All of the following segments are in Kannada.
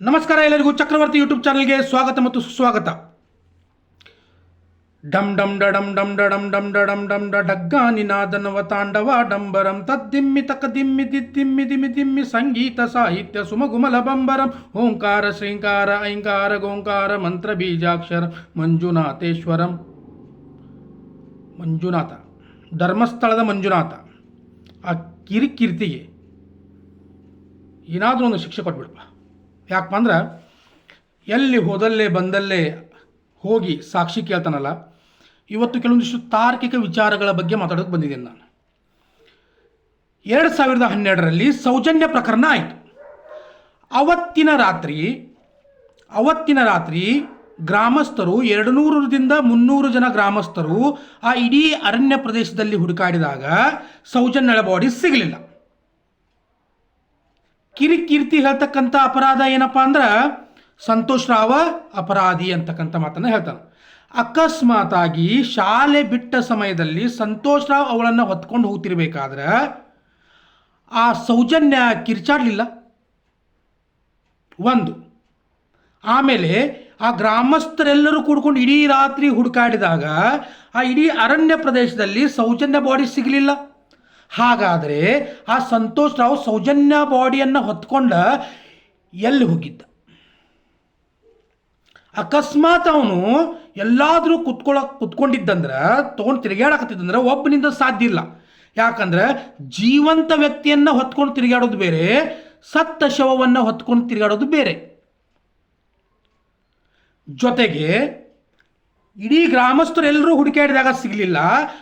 ನಮಸ್ಕಾರ ಎಲ್ಲರಿಗೂ ಚಕ್ರವರ್ತಿ ಯೂಟ್ಯೂಬ್ ಚಾನಲ್ಗೆ ಸ್ವಾಗತ ಮತ್ತು ಸುಸ್ವಾಗತ. ಡಮ್ ಡಮ್ ಡಡಂ ಡಮ್ ಡಡಂ ಡಮ್ ಡಡಂ ಡಮ್ ಡ ಡಗ್ಗ ನಿನಾದನವ ತಾಂಡವ ಡಂಬರಂ ತದ್ದಿಮ್ಮಿ ತಕ ದಿಮ್ಮಿ ದಿದ್ದಿಮ್ಮಿ ದಿಮ್ಮಿ ದಿಮ್ಮಿ ಸಂಗೀತ ಸಾಹಿತ್ಯ ಸುಮಗುಮಲ ಬಂಬರಂ ಓಂಕಾರ ಶ್ರೀಂಕಾರ ಐಂಕಾರ ಗೋಂಕಾರ ಮಂತ್ರ ಬೀಜಾಕ್ಷರ ಮಂಜುನಾಥೇಶ್ವರಂ. ಮಂಜುನಾಥ. ಧರ್ಮಸ್ಥಳದ ಮಂಜುನಾಥ. ಆ ಕಿರಿಕೀರ್ತಿಗೆ ಏನಾದರೂ ಒಂದು ಶಿಕ್ಷೆ ಕೊಟ್ಬಿಡಪ್ಪ. ಯಾಕಪ್ಪ ಅಂದ್ರೆ ಎಲ್ಲಿ ಹೋದಲ್ಲೇ ಬಂದಲ್ಲೇ ಹೋಗಿ ಸಾಕ್ಷಿ ಕೇಳ್ತಾನಲ್ಲ, ಇವತ್ತು ಕೆಲವೊಂದಿಷ್ಟು ತಾರ್ಕಿಕ ವಿಚಾರಗಳ ಬಗ್ಗೆ ಮಾತಾಡೋಕೆ ಬಂದಿದ್ದೀನಿ ನಾನು. ಎರಡು ಸಾವಿರದ ಹನ್ನೆರಡರಲ್ಲಿ ಸೌಜನ್ಯ ಪ್ರಕರಣ ಆಯಿತು. ಅವತ್ತಿನ ರಾತ್ರಿ ಅವತ್ತಿನ ರಾತ್ರಿ ಗ್ರಾಮಸ್ಥರು ಎರಡು ನೂರರಿಂದ ಮುನ್ನೂರು ಜನ ಗ್ರಾಮಸ್ಥರು ಆ ಇಡೀ ಅರಣ್ಯ ಪ್ರದೇಶದಲ್ಲಿ ಹುಡುಕಾಡಿದಾಗ ಸೌಜನ್ಯಳ ಬಾಡಿ ಸಿಗಲಿಲ್ಲ. ಕಿರಿಕೀರ್ತಿ ಹೇಳ್ತಕ್ಕಂಥ ಅಪರಾಧ ಏನಪ್ಪ ಅಂದ್ರೆ ಸಂತೋಷ್ ರಾವ ಅಪರಾಧಿ ಅಂತಕ್ಕಂಥ ಮಾತನ್ನು ಹೇಳ್ತಾನೆ. ಅಕಸ್ಮಾತಾಗಿ ಶಾಲೆ ಬಿಟ್ಟ ಸಮಯದಲ್ಲಿ ಸಂತೋಷ್ ರಾವ್ ಅವಳನ್ನು ಹೊತ್ಕೊಂಡು ಹೋಗ್ತಿರ್ಬೇಕಾದ್ರೆ ಆ ಸೌಜನ್ಯ ಕಿರ್ಚಾಡಲಿಲ್ಲ. ಒಂದು, ಆಮೇಲೆ ಆ ಗ್ರಾಮಸ್ಥರೆಲ್ಲರೂ ಕೂಡ್ಕೊಂಡು ಇಡೀ ರಾತ್ರಿ ಹುಡುಕಾಡಿದಾಗ ಆ ಇಡೀ ಅರಣ್ಯ ಪ್ರದೇಶದಲ್ಲಿ ಸೌಜನ್ಯ ಬಾಡಿ ಸಿಗಲಿಲ್ಲ. ಹಾಗಾದರೆ ಆ ಸಂತೋಷ್ ರಾವ್ ಸೌಜನ್ಯ ಬಾಡಿಯನ್ನು ಹೊತ್ಕೊಂಡ ಎಲ್ಲಿ ಹೋಗಿದ್ದ? ಅಕಸ್ಮಾತ್ ಅವನು ಎಲ್ಲಾದರೂ ಕುತ್ಕೊಳಕ್ ಕುತ್ಕೊಂಡಿದ್ದಂದ್ರೆ, ತೊಗೊಂಡು ತಿರುಗಾಡಕತ್ತಿದ್ದಂದ್ರೆ ಒಬ್ಬನಿಂದ ಸಾಧ್ಯ ಇಲ್ಲ. ಯಾಕಂದ್ರೆ ಜೀವಂತ ವ್ಯಕ್ತಿಯನ್ನು ಹೊತ್ಕೊಂಡು ತಿರುಗಾಡೋದು ಬೇರೆ, ಸತ್ತ ಶವವನ್ನು ಹೊತ್ಕೊಂಡು ತಿರುಗಾಡೋದು ಬೇರೆ. ಜೊತೆಗೆ ಇಡೀ ಗ್ರಾಮಸ್ಥರೆಲ್ಲರೂ ಹುಡುಕಾಡಿದಾಗ ಸಿಗಲಿಲ್ಲ,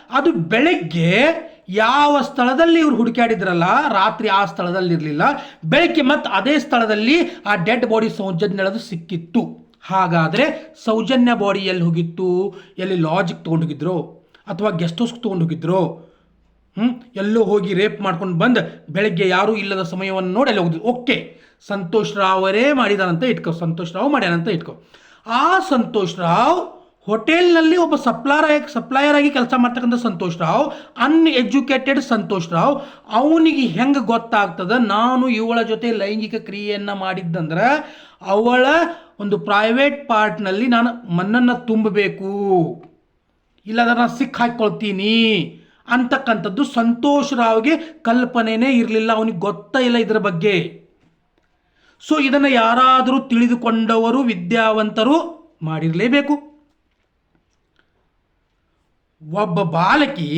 ಅದು ಬೆಳಗ್ಗೆ ಯಾವ ಸ್ಥಳದಲ್ಲಿ ಇವ್ರು ಹುಡುಕಾಡಿದ್ರಲ್ಲ ರಾತ್ರಿ ಆ ಸ್ಥಳದಲ್ಲಿ ಇರಲಿಲ್ಲ ಬೆಳಗ್ಗೆ ಮತ್ತು ಅದೇ ಸ್ಥಳದಲ್ಲಿ ಆ ಡೆಡ್ ಬಾಡಿ ಸೌಜನ್ಯಳದು ಸಿಕ್ಕಿತ್ತು. ಹಾಗಾದರೆ ಸೌಜನ್ಯ ಬಾಡಿ ಎಲ್ಲಿ ಹೋಗಿತ್ತು? ಎಲ್ಲಿ ಲಾಜಿಕ್ ತೊಗೊಂಡೋಗಿದ್ರು? ಅಥವಾ ಗೆಸ್ಟ್ ಹೌಸ್ಗೆ ತೊಗೊಂಡೋಗಿದ್ರು? ಹ್ಞೂ ಎಲ್ಲೋ ಹೋಗಿ ರೇಪ್ ಮಾಡ್ಕೊಂಡು ಬಂದು ಬೆಳಗ್ಗೆ ಯಾರೂ ಇಲ್ಲದ ಸಮಯವನ್ನು ನೋಡಿ ಅಲ್ಲಿ ಹೋಗಿದ್ರು. ಓಕೆ, ಸಂತೋಷ್ ರಾವರೇ ಮಾಡಿದಾನಂತ ಇಟ್ಕೋ, ಸಂತೋಷ್ ರಾವ್ ಮಾಡ್ಯಾನಂತ ಇಟ್ಕೋ. ಆ ಸಂತೋಷ್ ರಾವ್ ಹೋಟೆಲ್ನಲ್ಲಿ ಒಬ್ಬ ಸಪ್ಲಾಯರ್ ಆಗಿ ಸಪ್ಲೈಯರ್ ಆಗಿ ಕೆಲಸ ಮಾಡ್ತಕ್ಕಂಥ ಸಂತೋಷ್ ರಾವ್ ಅನ್ಎಜುಕೇಟೆಡ್ ಸಂತೋಷ್ ರಾವ್. ಅವನಿಗೆ ಹೆಂಗೆ ಗೊತ್ತಾಗ್ತದ? ನಾನು ಇವಳ ಜೊತೆ ಲೈಂಗಿಕ ಕ್ರಿಯೆಯನ್ನು ಮಾಡಿದ್ದಂದ್ರೆ ಅವಳ ಒಂದು ಪ್ರೈವೇಟ್ ಪಾರ್ಟ್ನಲ್ಲಿ ನಾನು ಮಣ್ಣನ್ನು ತುಂಬಬೇಕು. ಇಲ್ಲದ ನಾನು ಸಿಕ್ಕ ಹಾಕ್ಕೊಳ್ತೀನಿ ಅಂತಕ್ಕಂಥದ್ದು ಸಂತೋಷ್ ರಾವ್ಗೆ ಕಲ್ಪನೆನೇ ಇರಲಿಲ್ಲ. ಅವನಿಗೆ ಗೊತ್ತೇ ಇಲ್ಲ ಇದರ ಬಗ್ಗೆ. ಸೊ ಇದನ್ನು ಯಾರಾದರೂ ತಿಳಿದುಕೊಂಡವರು ವಿದ್ಯಾವಂತರು ಮಾಡಿರಲೇಬೇಕು. ಒಬ್ಬ ಬಾಲಕಿ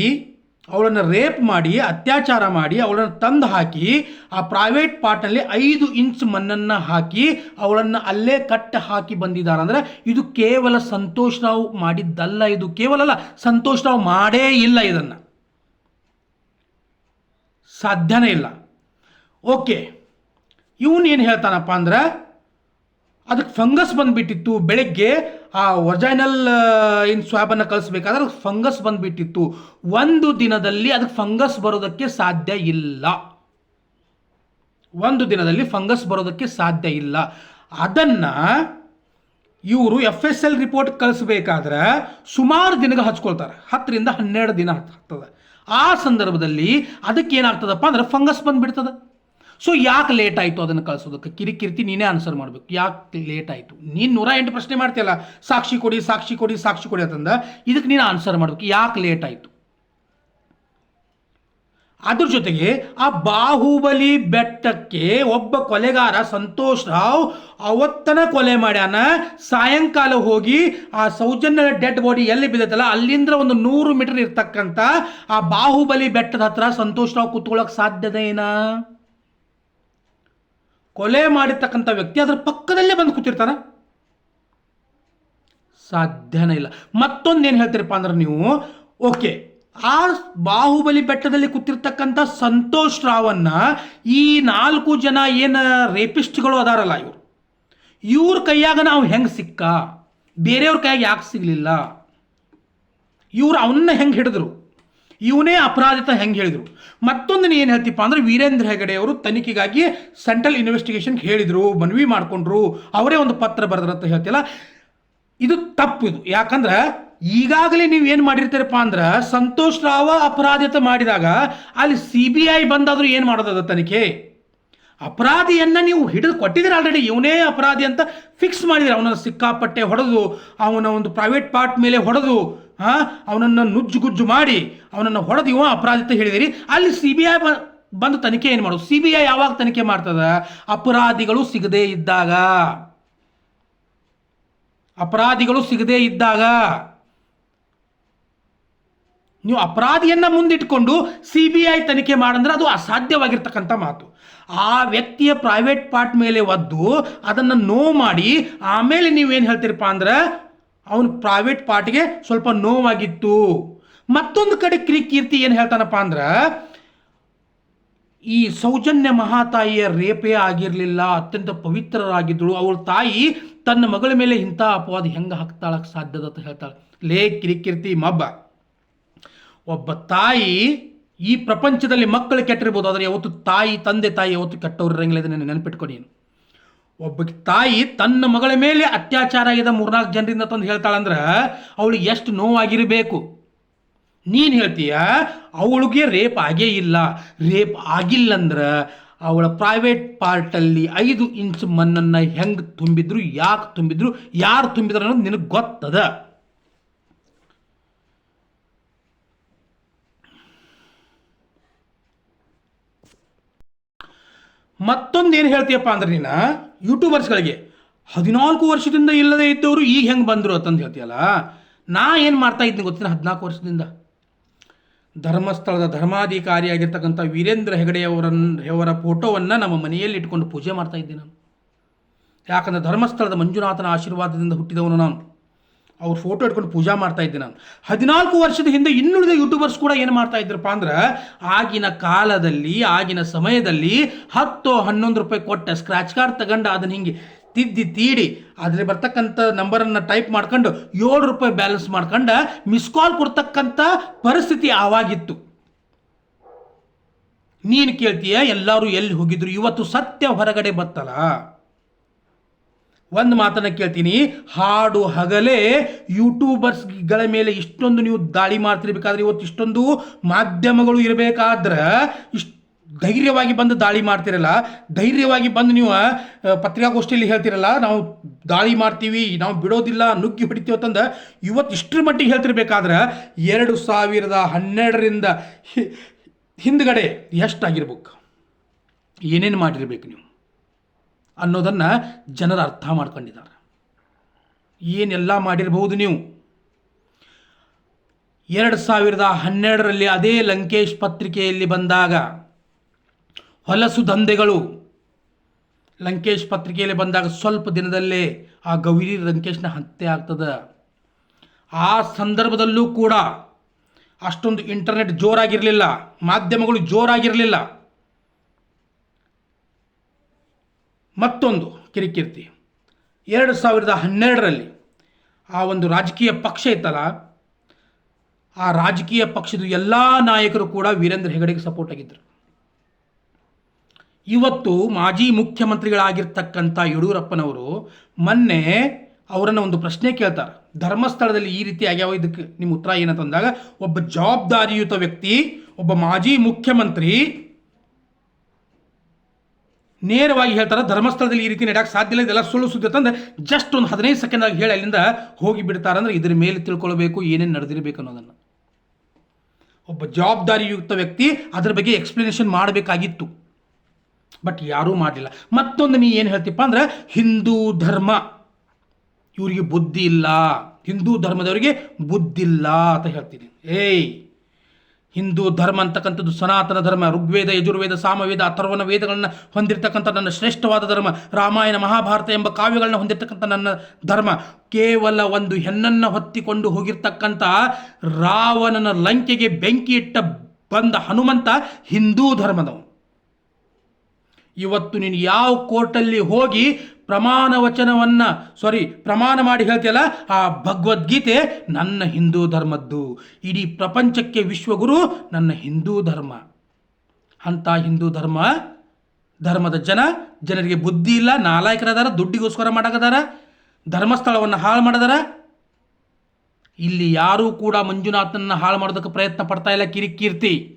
ಅವಳನ್ನು ರೇಪ್ ಮಾಡಿ, ಅತ್ಯಾಚಾರ ಮಾಡಿ, ಅವಳನ್ನು ತಂದು ಹಾಕಿ, ಆ ಪ್ರೈವೇಟ್ ಪಾರ್ಟ್ನಲ್ಲಿ ಐದು ಇಂಚ್ ಮಣ್ಣನ್ನು ಹಾಕಿ, ಅವಳನ್ನು ಅಲ್ಲೇ ಕಟ್ಟ ಹಾಕಿ ಬಂದಿದ್ದಾರೆ ಅಂದರೆ ಇದು ಕೇವಲ ಸಂತೋಷ ನಾವು ಮಾಡಿದ್ದಲ್ಲ, ಇದು ಕೇವಲ ಅಲ್ಲ, ಸಂತೋಷ್ ರಾವ್ ಮಾಡೇ ಇಲ್ಲ ಇದನ್ನು. ಸಾಧ್ಯನೇ ಇಲ್ಲ. ಓಕೆ ಇವನು ಏನು ಹೇಳ್ತಾನಪ್ಪ ಅಂದ್ರೆ ಅದಕ್ಕೆ ಫಂಗಸ್ ಬಂದುಬಿಟ್ಟಿತ್ತು. ಬೆಳಗ್ಗೆ, ಆ ಒರ್ಜೈನಲ್ ಇನ್ ಸ್ವಾಬನ್ನು ಅದಕ್ಕೆ ಫಂಗಸ್ ಬಂದುಬಿಟ್ಟಿತ್ತು. ಒಂದು ದಿನದಲ್ಲಿ ಅದಕ್ಕೆ ಫಂಗಸ್ ಬರೋದಕ್ಕೆ ಸಾಧ್ಯ ಇಲ್ಲ. ಒಂದು ದಿನದಲ್ಲಿ ಫಂಗಸ್ ಬರೋದಕ್ಕೆ ಸಾಧ್ಯ ಇಲ್ಲ. ಅದನ್ನು ಇವರು ಎಫ್ ಎಸ್ ಎಲ್ ರಿಪೋರ್ಟ್ ಕಳಿಸ್ಬೇಕಾದ್ರೆ ಸುಮಾರು ದಿನಕ್ಕೆ ಹಚ್ಕೊಳ್ತಾರೆ. ಹತ್ತರಿಂದ ಹನ್ನೆರಡು ದಿನ ಹತ್ತದ. ಆ ಸಂದರ್ಭದಲ್ಲಿ ಅದಕ್ಕೆ ಏನಾಗ್ತದಪ್ಪ ಅಂದ್ರೆ ಫಂಗಸ್ ಬಂದುಬಿಡ್ತದೆ. ಸೊ ಯಾಕೆ ಲೇಟ್ ಆಯಿತು ಅದನ್ನು ಕಳಿಸೋದಕ್ಕೆ? ಕಿರಿಕಿರ್ತಿ ನೀನೇ ಆನ್ಸರ್ ಮಾಡಬೇಕು. ಯಾಕೆ ಲೇಟ್ ಆಯಿತು? ನೀನು ನೂರ ಎಂಟು ಪ್ರಶ್ನೆ ಮಾಡ್ತೀಯಲ್ಲ, ಸಾಕ್ಷಿ ಕೊಡಿ ಸಾಕ್ಷಿ ಕೊಡಿ ಸಾಕ್ಷಿ ಕೊಡಿ ಅಂತಂದ, ಇದಕ್ಕೆ ನೀನು ಆನ್ಸರ್ ಮಾಡಬೇಕು. ಯಾಕೆ ಲೇಟ್ ಆಯಿತು? ಅದ್ರ ಜೊತೆಗೆ, ಆ ಬಾಹುಬಲಿ ಬೆಟ್ಟಕ್ಕೆ ಒಬ್ಬ ಕೊಲೆಗಾರ ಸಂತೋಷ್ ರಾವ್ ಅವತ್ತನ ಕೊಲೆ ಮಾಡ್ಯಾನ. ಸಾಯಂಕಾಲ ಹೋಗಿ ಆ ಸೌಜನ್ಯ ಡೆಡ್ ಬಾಡಿ ಎಲ್ಲಿ ಬಿದ್ದೈತಲ್ಲ ಅಲ್ಲಿಂದ ಒಂದು ನೂರು ಮೀಟರ್ ಇರ್ತಕ್ಕಂಥ ಆ ಬಾಹುಬಲಿ ಬೆಟ್ಟದ ಹತ್ರ ಸಂತೋಷ್ ರಾವ್ ಕೂತ್ಕೊಳ್ಳೋಕೆ ಸಾಧ್ಯತೆ ಏನಾ? ಕೊಲೆ ಮಾಡಿರ್ತಕ್ಕಂಥ ವ್ಯಕ್ತಿ ಅದರ ಪಕ್ಕದಲ್ಲೇ ಬಂದು ಕೂತಿರ್ತಾನ? ಸಾಧ್ಯನೇ ಇಲ್ಲ. ಮತ್ತೊಂದು ಏನು ಹೇಳ್ತೀರಪ್ಪ ಅಂದ್ರೆ ನೀವು, ಓಕೆ, ಆ ಬಾಹುಬಲಿ ಬೆಟ್ಟದಲ್ಲಿ ಕೂತಿರ್ತಕ್ಕಂಥ ಸಂತೋಷ್ ರಾವನ್ನ ಈ ನಾಲ್ಕು ಜನ ಏನು ರೇಪಿಸ್ಟ್ಗಳು ಅದಾರಲ್ಲ ಇವರು? ಇವ್ರ ಕೈಯಾಗ ನಾವು ಹೆಂಗೆ ಸಿಕ್ಕ? ಬೇರೆಯವ್ರ ಕೈಯಾಗ ಯಾಕೆ ಸಿಗಲಿಲ್ಲ? ಇವ್ರು ಅವನ್ನ ಹೆಂಗೆ ಹಿಡಿದ್ರು? ಇವನೇ ಅಪರಾಧಿತ ಹೆಂಗೆ ಹೇಳಿದರು? ಮತ್ತೊಂದು ನೀ ಏನು ಹೇಳ್ತಿಪ್ಪ ಅಂದ್ರೆ ವೀರೇಂದ್ರ ಹೆಗಡೆ ಅವರು ತನಿಖೆಗಾಗಿ ಸೆಂಟ್ರಲ್ ಇನ್ವೆಸ್ಟಿಗೇಷನ್ಗೆ ಹೇಳಿದರು, ಮನವಿ ಮಾಡಿಕೊಂಡ್ರು. ಅವರೇ ಒಂದು ಪತ್ರ ಬರೆದ್ರು ಅಂತ ಹೇಳ್ತಿಲ್ಲ ಇದು ತಪ್ಪು ಇದು. ಯಾಕಂದ್ರೆ ಈಗಾಗಲೇ ನೀವು ಏನು ಮಾಡಿರ್ತೀರಪ್ಪ ಅಂದ್ರೆ ಸಂತೋಷ್ ರಾವ ಅಪರಾಧಿತ ಮಾಡಿದಾಗ ಅಲ್ಲಿ ಸಿ ಬಿ ಐ ಬಂದಾದರೂ ಏನು ಮಾಡೋದದ ತನಿಖೆ? ಅಪರಾಧಿಯನ್ನು ನೀವು ಹಿಡಿದು ಕೊಟ್ಟಿದ್ದೀರ ಆಲ್ರೆಡಿ ಇವನೇ ಅಪರಾಧಿ ಅಂತ ಫಿಕ್ಸ್ ಮಾಡಿದ್ರೆ ಅವನನ್ನು ಸಿಕ್ಕಾಪಟ್ಟೆ ಹೊಡೆದು, ಅವನ ಒಂದು ಪ್ರೈವೇಟ್ ಪಾರ್ಟ್ ಮೇಲೆ ಹೊಡೆದು ಹಾ? ಅವನನ್ನು ನುಜ್ಜು ಗುಜ್ಜು ಮಾಡಿ ಅವನನ್ನು ಹೊಡೆದು ಇವ ಅಪರಾಧಿ ಅಂತ ಹೇಳಿದಿರಿ. ಅಲ್ಲಿ ಸಿ ಬಿ ಐ ಬಂದು ತನಿಖೆ ಏನು ಮಾಡೋದು ಸಿ ಬಿ ಐ ಯಾವಾಗ ತನಿಖೆ ಮಾಡ್ತದ? ಅಪರಾಧಿಗಳು ಸಿಗದೇ ಇದ್ದಾಗ. ಅಪರಾಧಿಗಳು ಸಿಗದೇ ಇದ್ದಾಗ. ನೀವು ಅಪರಾಧಿಯನ್ನ ಮುಂದಿಟ್ಕೊಂಡು ಸಿ ಬಿ ಐ ತನಿಖೆ ಮಾಡಂದ್ರೆ ಅದು ಅಸಾಧ್ಯವಾಗಿರ್ತಕ್ಕಂಥ ಮಾತು. ಆ ವ್ಯಕ್ತಿಯ ಪ್ರೈವೇಟ್ ಪಾರ್ಟ್ ಮೇಲೆ ಒದ್ದು ಅದನ್ನು ನೋ ಮಾಡಿ ಆಮೇಲೆ ನೀವೇನು ಹೇಳ್ತೀರಪ್ಪ ಅಂದ್ರೆ ಅವನ ಪ್ರೈವೇಟ್ ಪಾರ್ಟಿಗೆ ಸ್ವಲ್ಪ ನೋವಾಗಿತ್ತು. ಮತ್ತೊಂದು ಕಡೆ ಕಿರಿಕೀರ್ತಿ ಏನು ಹೇಳ್ತಾನಪ್ಪ ಅಂದ್ರೆ, ಈ ಸೌಜನ್ಯ ಮಹಾತಾಯಿಯ ರೇಪೆ ಆಗಿರಲಿಲ್ಲ, ಅತ್ಯಂತ ಪವಿತ್ರರಾಗಿದ್ದಳು, ಅವಳ ತಾಯಿ ತನ್ನ ಮಗಳ ಮೇಲೆ ಇಂಥ ಅಪವಾದ ಹೆಂಗೆ ಹಾಕ್ತಾಳಕ್ಕೆ ಸಾಧ್ಯದ ಅಂತ ಹೇಳ್ತಾಳೆ. ಲೇ ಕಿರಿಕಿರ್ತಿ ಮಬ್ಬ. ಒಬ್ಬ ತಾಯಿ ಈ ಪ್ರಪಂಚದಲ್ಲಿ ಮಕ್ಕಳು ಕೆಟ್ಟಿರ್ಬೋದು, ಆದರೆ ಯಾವತ್ತು ತಾಯಿ, ತಂದೆ, ತಾಯಿ ಯಾವತ್ತು ಕೆಟ್ಟವ್ರು ಇರಂಗಿಲ್ಲ ಇದನ್ನು ನೆನಪಿಟ್ಕೊ ನೀನು. ಒಬ್ಬ ತಾಯಿ ತನ್ನ ಮಗಳ ಮೇಲೆ ಅತ್ಯಾಚಾರ ಆಗಿದ ಮೂರ್ನಾಲ್ಕು ಜನರಿಂದ ತಂದು ಹೇಳ್ತಾಳಂದ್ರೆ, ಅವಳಿಗೆ ಎಷ್ಟು ನೋವಾಗಿರಬೇಕು. ನೀನು ಹೇಳ್ತೀಯ, ಅವಳಿಗೆ ರೇಪ್ ಆಗೇ ಇಲ್ಲ. ರೇಪ್ ಆಗಿಲ್ಲಂದ್ರೆ ಅವಳ ಪ್ರೈವೇಟ್ ಪಾರ್ಟಲ್ಲಿ ಐದು ಇಂಚ್ ಮಣ್ಣನ್ನು ಹೆಂಗೆ ತುಂಬಿದ್ರು, ಯಾಕೆ ತುಂಬಿದ್ರು, ಯಾರು ತುಂಬಿದ್ರು ಅನ್ನೋದು ನಿನಗೆ ಗೊತ್ತದ. ಮತ್ತೊಂದು ಏನು ಹೇಳ್ತೀಯಪ್ಪ ಅಂದ್ರೆ ನೀನು ಯೂಟ್ಯೂಬರ್ಸ್ಗಳಿಗೆ, ಹದಿನಾಲ್ಕು ವರ್ಷದಿಂದ ಇಲ್ಲದೆ ಇದ್ದವರು ಈಗ ಹೆಂಗೆ ಬಂದರು ಅಂತಂದು ಹೇಳ್ತೀಯಲ್ಲ, ನಾ ಏನು ಮಾಡ್ತಾ ಇದ್ದೀನಿ ಗೊತ್ತಿನ ಹದಿನಾಲ್ಕು ವರ್ಷದಿಂದ. ಧರ್ಮಸ್ಥಳದ ಧರ್ಮಾಧಿಕಾರಿಯಾಗಿರ್ತಕ್ಕಂಥ ವೀರೇಂದ್ರ ಹೆಗಡೆಯವರನ್ನ ಅವರ ಫೋಟೋವನ್ನು ನಮ್ಮ ಮನೆಯಲ್ಲಿ ಇಟ್ಕೊಂಡು ಪೂಜೆ ಮಾಡ್ತಾ ಇದ್ದೆ ನಾನು. ಯಾಕಂದರೆ ಧರ್ಮಸ್ಥಳದ ಮಂಜುನಾಥನ ಆಶೀರ್ವಾದದಿಂದ ಹುಟ್ಟಿದವನು ನಾನು. ಅವ್ರ ಫೋಟೋ ಇಟ್ಕೊಂಡು ಪೂಜಾ ಮಾಡ್ತಾ ಇದ್ದೆ ನಾನು. ಹದಿನಾಲ್ಕು ವರ್ಷದ ಹಿಂದೆ ಇನ್ನುಳಿದ ಯೂಟ್ಯೂಬರ್ಸ್ ಕೂಡ ಏನು ಮಾಡ್ತಾ ಇದ್ರಪ್ಪ ಅಂದ್ರೆ, ಆಗಿನ ಕಾಲದಲ್ಲಿ, ಆಗಿನ ಸಮಯದಲ್ಲಿ ಹತ್ತು ಹನ್ನೊಂದು ರೂಪಾಯಿ ಕೊಟ್ಟ ಸ್ಕ್ರಾಚ್ ಕಾರ್ಡ್ ತಗೊಂಡು ಅದನ್ನ ಹಿಂಗೆ ತಿದ್ದಿ ತೀಡಿ ಅದ್ರಲ್ಲಿ ಬರ್ತಕ್ಕಂಥ ನಂಬರನ್ನು ಟೈಪ್ ಮಾಡ್ಕೊಂಡು ಏಳು ರೂಪಾಯಿ ಬ್ಯಾಲೆನ್ಸ್ ಮಾಡ್ಕೊಂಡು ಮಿಸ್ ಕಾಲ್ ಕೊಡ್ತಕ್ಕಂಥ ಪರಿಸ್ಥಿತಿ ಆವಾಗಿತ್ತು. ನೀನು ಕೇಳ್ತೀಯ, ಎಲ್ಲರೂ ಎಲ್ಲಿ ಹೋಗಿದ್ರು, ಇವತ್ತು ಸತ್ಯ ಹೊರಗಡೆ ಬತ್ತಲ್ಲ ಒಂದು ಮಾತನ್ನ ಕೇಳ್ತೀನಿ. ಹಾಡು ಹಗಲೇ ಯೂಟ್ಯೂಬರ್ಸ್ಗಳ ಮೇಲೆ ಇಷ್ಟೊಂದು ನೀವು ದಾಳಿ ಮಾಡ್ತಿರ್ಬೇಕಾದ್ರೆ ಇವತ್ತು ಇಷ್ಟೊಂದು ಮಾಧ್ಯಮಗಳು ಇರಬೇಕಾದ್ರೆ ಇಷ್ಟು ಧೈರ್ಯವಾಗಿ ಬಂದು ದಾಳಿ ಮಾಡ್ತಿರಲ್ಲ, ಧೈರ್ಯವಾಗಿ ಬಂದು ನೀವು ಪತ್ರಿಕಾಗೋಷ್ಠಿಯಲ್ಲಿ ಹೇಳ್ತಿರಲ್ಲ, ನಾವು ದಾಳಿ ಮಾಡ್ತೀವಿ, ನಾವು ಬಿಡೋದಿಲ್ಲ, ನುಗ್ಗಿ ಹೊಡಿತೀವಿ ಅಂತಂದು ಇವತ್ತು ಇಷ್ಟರ ಮಟ್ಟಿಗೆ ಹೇಳ್ತಿರ್ಬೇಕಾದ್ರೆ ಎರಡು ಸಾವಿರದ ಹನ್ನೆರಡರಿಂದ ಹಿಂದ್ಗಡೆ ಎಷ್ಟಾಗಿರ್ಬೇಕು ಏನೇನು ಮಾಡಿರ್ಬೇಕು ನೀವು? ಅನ್ನೋದನ್ನು ಜನರು ಅರ್ಥ ಮಾಡ್ಕೊಂಡಿದ್ದಾರೆ. ಏನೆಲ್ಲ ಮಾಡಿರಬಹುದು ನೀವು? ಎರಡು ಸಾವಿರದ ಹನ್ನೆರಡರಲ್ಲಿ ಅದೇ ಲಂಕೇಶ್ ಪತ್ರಿಕೆಯಲ್ಲಿ ಬಂದಾಗ ಹೊಲಸು ದಂಧೆಗಳು ಲಂಕೇಶ್ ಪತ್ರಿಕೆಯಲ್ಲಿ ಬಂದಾಗ ಸ್ವಲ್ಪ ದಿನದಲ್ಲೇ ಆ ಗೌರಿ ಲಂಕೇಶ್ನ ಹತ್ಯೆ ಆಗ್ತದೆ. ಆ ಸಂದರ್ಭದಲ್ಲೂ ಕೂಡ ಅಷ್ಟೊಂದು ಇಂಟರ್ನೆಟ್ ಜೋರಾಗಿರಲಿಲ್ಲ, ಮಾಧ್ಯಮಗಳು ಜೋರಾಗಿರಲಿಲ್ಲ. ಮತ್ತೊಂದು ಕಿರಿಕಿರ್ತಿ ಎರಡು ಸಾವಿರದ ಹನ್ನೆರಡರಲ್ಲಿ ಆ ಒಂದು ರಾಜಕೀಯ ಪಕ್ಷ ಇತ್ತಲ್ಲ, ಆ ರಾಜಕೀಯ ಪಕ್ಷದ ಎಲ್ಲ ನಾಯಕರು ಕೂಡ ವೀರೇಂದ್ರ ಹೆಗಡೆಗೆ ಸಪೋರ್ಟ್ ಆಗಿದ್ದರು ಇವತ್ತು ಮಾಜಿ ಮುಖ್ಯಮಂತ್ರಿಗಳಾಗಿರ್ತಕ್ಕಂಥ ಯಡಿಯೂರಪ್ಪನವರು ಮೊನ್ನೆ ಅವರನ್ನು ಒಂದು ಪ್ರಶ್ನೆ ಕೇಳ್ತಾರೆ. ಧರ್ಮಸ್ಥಳದಲ್ಲಿ ಈ ರೀತಿ ಆಗ್ಯಾವ? ಇದಕ್ಕೆ ನಿಮ್ಮ ಉತ್ತರ ಏನಂತಂದಾಗ ಒಬ್ಬ ಜವಾಬ್ದಾರಿಯುತ ವ್ಯಕ್ತಿ, ಒಬ್ಬ ಮಾಜಿ ಮುಖ್ಯಮಂತ್ರಿ ನೇರವಾಗಿ ಹೇಳ್ತಾರೆ, ಧರ್ಮಸ್ಥಳದಲ್ಲಿ ಈ ರೀತಿ ನಡೆಯಕ್ಕೆ ಸಾಧ್ಯ ಇಲ್ಲ, ಇದೆಲ್ಲ ಸುಳ್ಳು ಸುದ್ದಿ ಅಂತಂದ್ರೆ ಜಸ್ಟ್ ಒಂದು ಹದಿನೈದು ಸೆಕೆಂಡ್ ಆಗಿ ಹೇಳಿ ಅಲ್ಲಿಂದ ಹೋಗಿ ಬಿಡ್ತಾರೆ ಅಂದ್ರೆ ಇದ್ರ ಮೇಲೆ ತಿಳ್ಕೊಳ್ಬೇಕು, ಏನೇನು ನಡೆದಿರಬೇಕು ಅನ್ನೋದನ್ನು. ಒಬ್ಬ ಜವಾಬ್ದಾರಿಯುಕ್ತ ವ್ಯಕ್ತಿ ಅದ್ರ ಬಗ್ಗೆ ಎಕ್ಸ್ಪ್ಲನೇಷನ್ ಮಾಡಬೇಕಾಗಿತ್ತು. ಬಟ್ ಯಾರೂ ಮಾಡಲಿಲ್ಲ. ಮತ್ತೊಂದು ನೀ ಏನು ಹೇಳ್ತೀಪ್ಪ ಅಂದ್ರೆ, ಹಿಂದೂ ಧರ್ಮ. ಇವರಿಗೆ ಬುದ್ಧಿ ಇಲ್ಲ. ಹಿಂದೂ ಧರ್ಮದವರಿಗೆ ಬುದ್ಧಿ ಇಲ್ಲ ಅಂತ ಹೇಳ್ತೀನಿ. ಏಯ್! ಹಿಂದೂ ಧರ್ಮ ಅಂತಕ್ಕಂಥದ್ದು ಸನಾತನ ಧರ್ಮ, ಋಗ್ವೇದ, ಯಜುರ್ವೇದ, ಸಾಮವೇದ ಅಥರ್ವಣ ವೇದಗಳನ್ನ ಹೊಂದಿರತಕ್ಕಂಥ ನನ್ನ ಶ್ರೇಷ್ಠವಾದ ಧರ್ಮ, ರಾಮಾಯಣ, ಮಹಾಭಾರತ ಎಂಬ ಕಾವ್ಯಗಳನ್ನ ಹೊಂದಿರತಕ್ಕಂಥ ನನ್ನ ಧರ್ಮ, ಕೇವಲ ಒಂದು ಹೆಣ್ಣನ್ನು ಹೊತ್ತಿಕೊಂಡು ಹೋಗಿರ್ತಕ್ಕಂಥ ರಾವಣನ ಲಂಕೆಗೆ ಬೆಂಕಿ ಇಟ್ಟ ಬಂದ ಹನುಮಂತ ಹಿಂದೂ ಧರ್ಮದವನು. ಇವತ್ತು ನೀನು ಯಾವ ಕೋರ್ಟಲ್ಲಿ ಹೋಗಿ ಪ್ರಮಾಣ ವಚನವನ್ನ ಸಾರಿ ಪ್ರಮಾಣ ಮಾಡಿ ಹೇಳ್ತೀಯಲ್ಲ, ಆ ಭಗವದ್ಗೀತೆ ನನ್ನ ಹಿಂದೂ ಧರ್ಮದ್ದು. ಇಡೀ ಪ್ರಪಂಚಕ್ಕೆ ವಿಶ್ವಗುರು ನನ್ನ ಹಿಂದೂ ಧರ್ಮ. ಅಂಥ ಹಿಂದೂ ಧರ್ಮ, ಧರ್ಮದ ಜನ, ಜನರಿಗೆ ಬುದ್ಧಿ ಇಲ್ಲ ನಾಲಾಯಕರದಾರ ದುಡ್ಡಿಗೋಸ್ಕರ ಮಾಡಕದಾರ ಧರ್ಮಸ್ಥಳವನ್ನು ಹಾಳು ಮಾಡದಾರ. ಇಲ್ಲಿ ಯಾರೂ ಕೂಡ ಮಂಜುನಾಥನನ್ನು ಹಾಳು ಮಾಡೋದಕ್ಕೆ ಪ್ರಯತ್ನ ಪಡ್ತಾ ಇಲ್ಲ, ಕಿರಿಕೀರ್ತಿ.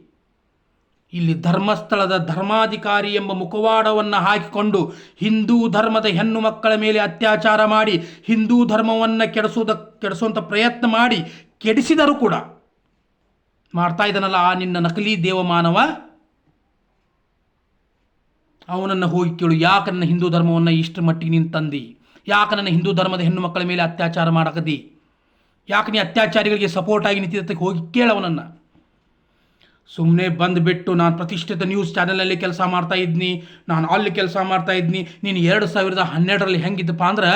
ಇಲ್ಲಿ ಧರ್ಮಸ್ಥಳದ ಧರ್ಮಾಧಿಕಾರಿ ಎಂಬ ಮುಖವಾಡವನ್ನು ಹಾಕಿಕೊಂಡು ಹಿಂದೂ ಧರ್ಮದ ಹೆಣ್ಣು ಮಕ್ಕಳ ಮೇಲೆ ಅತ್ಯಾಚಾರ ಮಾಡಿ ಹಿಂದೂ ಧರ್ಮವನ್ನು ಕೆಡಿಸೋದ ಕೆಡಿಸುವಂಥ ಪ್ರಯತ್ನ ಮಾಡಿ ಕೆಡಿಸಿದರೂ ಕೂಡ ಮಾಡ್ತಾ ಇದ್ದಾನಲ್ಲ ಆ ನಿನ್ನ ನಕಲಿ ದೇವಮಾನವ? ಅವನನ್ನು ಹೋಗಿ ಕೇಳು, ಯಾಕೆ ನನ್ನ ಹಿಂದೂ ಧರ್ಮವನ್ನು ಇಷ್ಟರ ಮಟ್ಟಿಗೆ ನೀನು ತಂದಿ? ಯಾಕೆ ನನ್ನ ಹಿಂದೂ ಧರ್ಮದ ಹೆಣ್ಣು ಮಕ್ಕಳ ಮೇಲೆ ಅತ್ಯಾಚಾರ ಮಾಡಕದಿ ಯಾಕೆ ನೀ ಅತ್ಯಾಚಾರಿಗಳಿಗೆ ಸಪೋರ್ಟ್ ಆಗಿ ನಿಂತಿದ್ದಕ್ಕೆ ಹೋಗಿ ಕೇಳವನನ್ನು ಸುಮ್ಮನೆ ಬಂದುಬಿಟ್ಟು ನಾನು ಪ್ರತಿಷ್ಠಿತ ನ್ಯೂಸ್ ಚಾನಲಲ್ಲಿ ಕೆಲಸ ಮಾಡ್ತಾ ಇದ್ನಿ, ನಾನು ಅಲ್ಲಿ ಕೆಲಸ ಮಾಡ್ತಾ ಇದ್ನಿ, ನೀನು ಎರಡು ಸಾವಿರದ ಹನ್ನೆರಡರಲ್ಲಿ ಹೆಂಗಿದ್ದಪ್ಪ ಅಂದ್ರೆ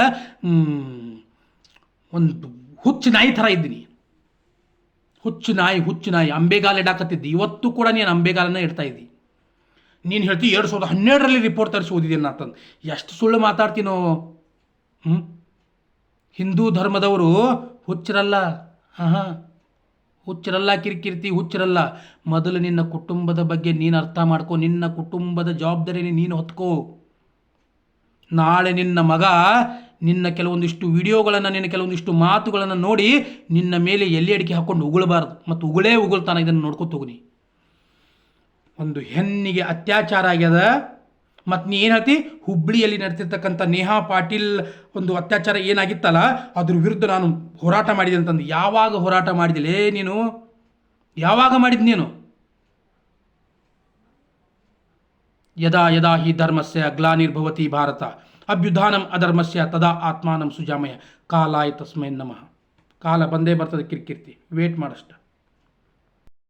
ಒಂದು ಹುಚ್ಚು ನಾಯಿ ಥರ ಇದ್ದೀನಿ. ಹುಚ್ಚು ನಾಯಿ ಹುಚ್ಚು ನಾಯಿ, ಅಂಬೆಗಾಲ ಇಡಾಕತ್ತಿದ್ದಿ. ಇವತ್ತು ಕೂಡ ನೀನು ಅಂಬೆಗಾಲನ್ನ ಇಡ್ತಾ ಇದ್ದಿ. ನೀನು ಹೇಳ್ತಿ ಎರಡು ಸಾವಿರದ ಹನ್ನೆರಡರಲ್ಲಿ ರಿಪೋರ್ಟ್ ತರಿಸಿ ಓದಿದ್ದೀನಿ ಅಂತಂದು ಎಷ್ಟು ಸುಳ್ಳು ಮಾತಾಡ್ತೀನೋ ಹ್ಞೂ ಹಿಂದೂ ಧರ್ಮದವರು ಹುಚ್ಚರಲ್ಲ. ಹಾಂ ಹಾಂ ಹುಚ್ಚರಲ್ಲ ಕಿರಿಕಿರ್ತಿ, ಹುಚ್ಚರಲ್ಲ. ಮೊದಲು ನಿನ್ನ ಕುಟುಂಬದ ಬಗ್ಗೆ ನೀನು ಅರ್ಥ ಮಾಡ್ಕೋ, ನಿನ್ನ ಕುಟುಂಬದ ಜವಾಬ್ದಾರಿನ ನೀನು ಹೊತ್ಕೋ. ನಾಳೆ ನಿನ್ನ ಮಗ ನಿನ್ನ ಕೆಲವೊಂದಿಷ್ಟು ವಿಡಿಯೋಗಳನ್ನು, ನಿನ್ನ ಕೆಲವೊಂದಿಷ್ಟು ಮಾತುಗಳನ್ನು ನೋಡಿ ನಿನ್ನ ಮೇಲೆ ಎಲ್ಲಿ ಅಡಿಕೆ ಹಾಕ್ಕೊಂಡು ಉಗುಳಬಾರ್ದು. ಮತ್ತು ಉಗುಳೇ ಉಗುಳ್ತಾನೆ ಇದನ್ನು ನೋಡ್ಕೊತ ಹೋಗ್ನಿ ಒಂದು ಹೆಣ್ಣಿಗೆ ಅತ್ಯಾಚಾರ ಆಗ್ಯದ. ಮತ್ತು ನೀ ಏನು ಹೇಳ್ತಿ? ಹುಬ್ಬಳ್ಳಿಯಲ್ಲಿ ನಡೆತಿರ್ತಕ್ಕಂಥ ನೇಹಾ ಪಾಟೀಲ್ ಒಂದು ಅತ್ಯಾಚಾರ ಏನಾಗಿತ್ತಲ್ಲ, ಅದ್ರ ವಿರುದ್ಧ ನಾನು ಹೋರಾಟ ಮಾಡಿದೆ ಅಂತಂದು. ಯಾವಾಗ ಹೋರಾಟ ಮಾಡಿದಿಲೇ ನೀನು. ಯಾವಾಗ ಮಾಡಿದ್ ನೀನು? ಯದಾ ಯದಾ ಹಿ ಧರ್ಮಸ್ಯ ಗ್ಲಾನಿರ್ಭವತಿ ಭಾರತ. ಅಭ್ಯುಧಾನಂ ಅಧರ್ಮಸ್ಯ ತದಾ ಆತ್ಮಾನಂ ಸುಜಾಮಯ. ಕಾಲಾಯ ತಸ್ಮೈ ನಮಃ. ಕಾಲ ಬಂದೇ ಬರ್ತದೆ ಕಿರ್ಕಿರ್ತಿ. ವೇಟ್ ಮಾಡಷ್ಟ.